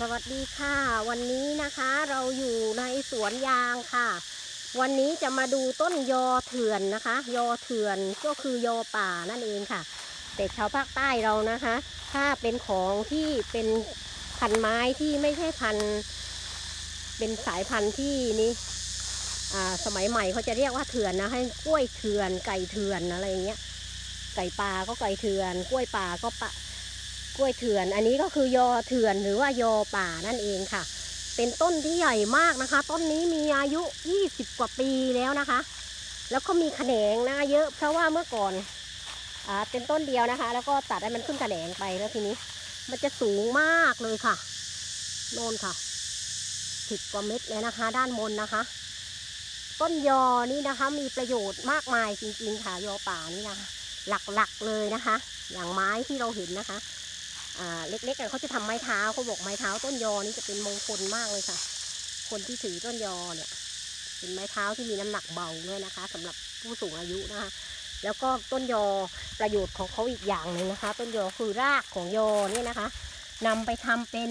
สวัสดีค่ะ วันนี้นะคะเราอยู่ในสวนยางค่ะ วันนี้จะมาดูต้นยอเถื่อนนะคะ ยอเถื่อนก็คือยอป่านั่นเองค่ะ แต่ชาวภาคใต้เรานะคะ ถ้าเป็นของที่เป็นพันไม้ที่ไม่ใช่พันเป็นสายพันธุ์ที่นี้อ่าสมัยใหม่เขาจะเรียกว่าเถื่อนนะให้กล้วยเถื่อนไก่เถื่อนอะไรอย่างเงี้ยไก่ป่าก็ไก่เถื่อนกล้วยป่าก็ปะ กล้วยเถื่อน อันนี้ก็คือยอเถื่อนหรือว่ายอป่านั่นเองค่ะ เป็นต้นที่ใหญ่มากนะคะ ต้นนี้มีอายุ 20 กว่าปีแล้วนะคะ แล้วก็มีแขนงนะเยอะ เพราะว่าเมื่อก่อนอ่าเป็นต้นเดียวนะคะ แล้วก็ตัดให้มันขึ้นแขนงไปแล้วทีนี้ มันจะสูงมากเลยค่ะ โน่นค่ะสิบกว่าเม็ดเลยนะคะ ด้านบนนะคะ ต้นยอนี่นะคะ มีประโยชน์มากมายจริงๆค่ะยอป่านี่นะคะหลักๆเลยนะคะ อย่างไม้ที่เราเห็นนะคะ เล็กๆเขาจะทำไม้เท้าเขาบอกไม้เท้าต้นยอนี่จะเป็นมงคลมากเลยค่ะ คนที่ถือต้นยอเนี่ย เป็นไม้เท้าที่มีน้ำหนักเบาด้วยนะคะสำหรับผู้สูงอายุนะคะ แล้วก็ต้นยอประโยชน์ของเขาอีกอย่างหนึ่งนะคะ ต้นยอคือรากของยอเนี่ยนะคะนำไปทำเป็น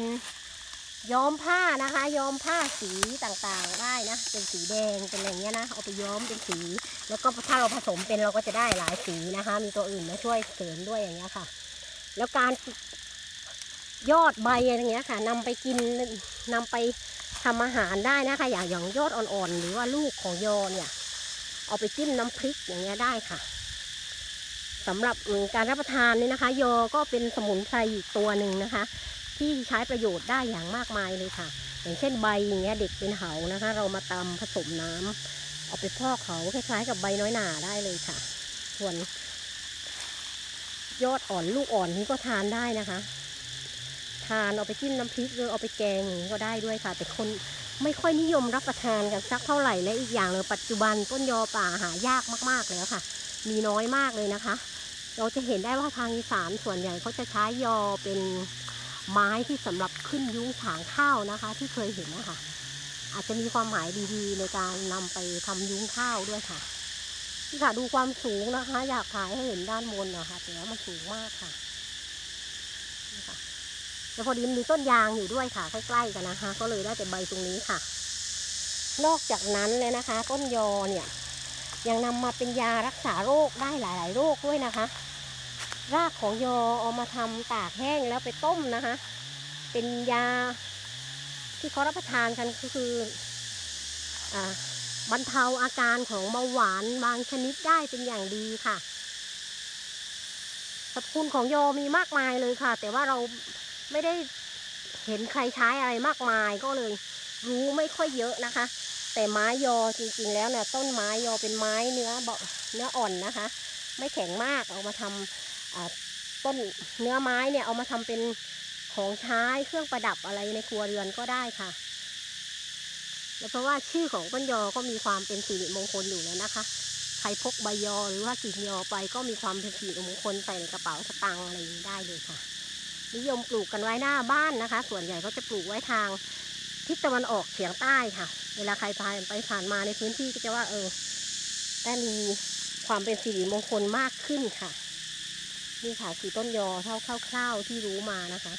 ย้อมผ้านะคะ ย้อมผ้าสีต่างๆได้นะ เป็นสีแดงเป็นอะไรเงี้ยนะเอาไปย้อมเป็นสี แล้วก็ถ้าเราผสมเป็นเราก็จะได้หลายสีนะคะ มีตัวอื่นมาช่วยเสริมด้วยอย่างเงี้ยค่ะ แล้วการ ยอดใบอะไรเงี้ยค่ะนำไปกินนำไปทำอาหารได้นะคะ อย่างอย่างยอดอ่อนๆ หรือว่าลูกของยอเนี่ย เอาไปจิ้มน้ำพริกอย่างเงี้ยได้ค่ะสำหรับการรับประทานนี่นะคะ ยอก็เป็นสมุนไพรอีกตัวหนึ่งนะคะ ที่ใช้ประโยชน์ได้อย่างมากมายเลยค่ะ อย่างเช่นใบอย่างเงี้ยเด็กเป็นเหานะคะ เรามาตำผสมน้ำเอาไปพอกเขาคล้ายๆ กับใบน้อยหนาได้เลยค่ะ ส่วนยอดอ่อนลูกอ่อนนี้ก็ทานได้นะคะ ทานเอาไปจิ้มน้ำพริกหรือเอาไปแกงอย่างนี้ก็ได้ด้วยค่ะ แต่คนไม่ค่อยนิยมรับประทานกันสักเท่าไหร่และอีกอย่างเลยปัจจุบันต้นยอป่าหายากมากๆแล้วค่ะ มีน้อยมากเลยนะคะ เราจะเห็นได้ว่าทางอีสานส่วนใหญ่เขาจะใช้ยอเป็นไม้ที่สำหรับขึ้นยุ้งฉางข้าวนะคะ ที่เคยเห็นนะคะอาจจะมีความหมายดีๆในการนำไปทำยุ้งข้าวด้วยค่ะนี่ค่ะดูความสูงนะคะ อยากถ่ายให้เห็นด้านบนนะคะแต่ว่ามันสูงมากค่ะนี่ค่ะ แล้วพอดีมันมีต้นยางอยู่ด้วยค่ะ ใกล้ๆกันนะคะ ก็เลยได้แต่ใบตรงนี้ค่ะ นอกจากนั้นเลยนะคะ ต้นยอเนี่ยยังนำมาเป็นยารักษาโรคได้หลาย ๆ โรคด้วยนะคะ รากของยอเอามาทำตากแห้งแล้วไปต้มนะคะ เป็นยาที่เขารับประทานกันก็คืออบรรเทาอาการของเบาหวานบางชนิดได้เป็นอย่างดีค่ะสรรพคุณของโยมีมากมายเลยค่ะ แต่ว่าเรา ไม่ได้เห็นใครใช้อะไรมากมายก็เลยรู้ไม่ค่อยเยอะนะคะ แต่ไม้ยอจริงๆแล้วเนี่ยต้นไม้ยอเป็นไม้เนื้อเบาเนื้ออ่อนนะคะ ไม่แข็งมากเอามาทำอ่าต้นเนื้อไม้เนี่ยเอามาทำเป็นของใช้เครื่องประดับอะไรในครัวเรือนก็ได้ค่ะแล้วเพราะว่าชื่อของต้นยอก็มีความเป็นสิริมงคลอยู่แล้วนะคะ ใครพกใบยอหรือว่ากิ่งยอไปก็มีความเป็นสิริมงคลใส่ในกระเป๋าสตางค์อะไรนี้ได้เลยค่ะ นิยมปลูกกันไว้หน้าบ้านนะคะ ส่วนใหญ่เขาจะปลูกไว้ทางทิศตะวันออกเฉียงใต้ค่ะ เวลาใครผ่านไปผ่านมาในพื้นที่ก็จะว่าเออได้มีความเป็นสิริมงคลมากขึ้นค่ะ นี่ค่ะคือต้นยอเท่าคร่าวๆที่รู้มานะคะ